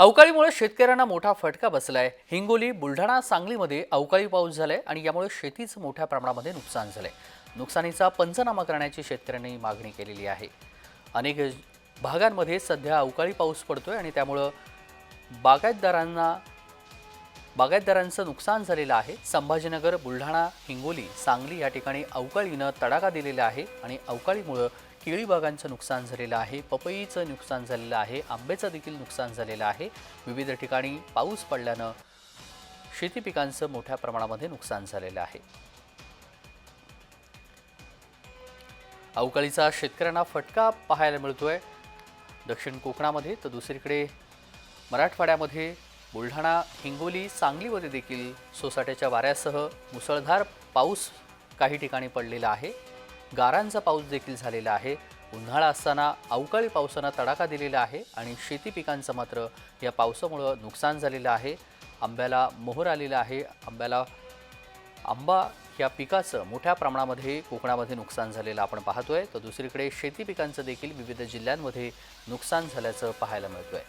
अवकाळीमुळे शेतकऱ्यांना मोठा फटका बसलाय. हिंगोली बुलढाणा सांगलीमध्ये अवकाळी पाऊस झालाय आणि यामुळे शेतीचं मोठ्या प्रमाणामध्ये नुकसान झालंय. नुकसानीचा पंचनामा करण्याची शेतकऱ्यांनी मागणी केलेली आहे. अनेक भागांमध्ये सध्या अवकाळी पाऊस पडतोय आणि त्यामुळं बागायतदारांना बागायतदारांचं नुकसान झालेलं आहे. संभाजीनगर बुलढाणा हिंगोली सांगली या ठिकाणी अवकाळीनं तडाखा दिलेला आहे आणि अवकाळीमुळं केळी बागांचं नुकसान झालेलं आहे पपईचं नुकसान झालेलं आहे आंब्याचं देखील नुकसान झालेलं आहे. विविध ठिकाणी पाऊस पडल्यानं शेती पिकांचं मोठ्या प्रमाणामध्ये नुकसान झालेलं आहे. अवकाळीचा शेतकऱ्यांना फटका पाहायला मिळतोय. दक्षिण कोकणामध्ये तर दुसरीकडे मराठवाड्यामध्ये बुलढाणा हिंगोली सांगलीमध्ये देखील सोसाट्याच्या वाऱ्यासह मुसळधार पाऊस काही ठिकाणी पडलेला आहे. गारांचा पाऊस देखील झालेला आहे. उन्हाळा असताना अवकाळी पावसानं तडाखा दिलेला आहे आणि शेती पिकांचं मात्र या पावसामुळं नुकसान झालेलं आहे. आंब्याला मोहर आलेला आहे. आंब्याला आंबा या पिकाचं मोठ्या प्रमाणामध्ये कोकणामध्ये नुकसान झालेलं आपण पाहतोय. तर दुसरीकडे शेती पिकांचं देखील विविध जिल्ह्यांमध्ये नुकसान झाल्याचं पाहायला मिळतोय.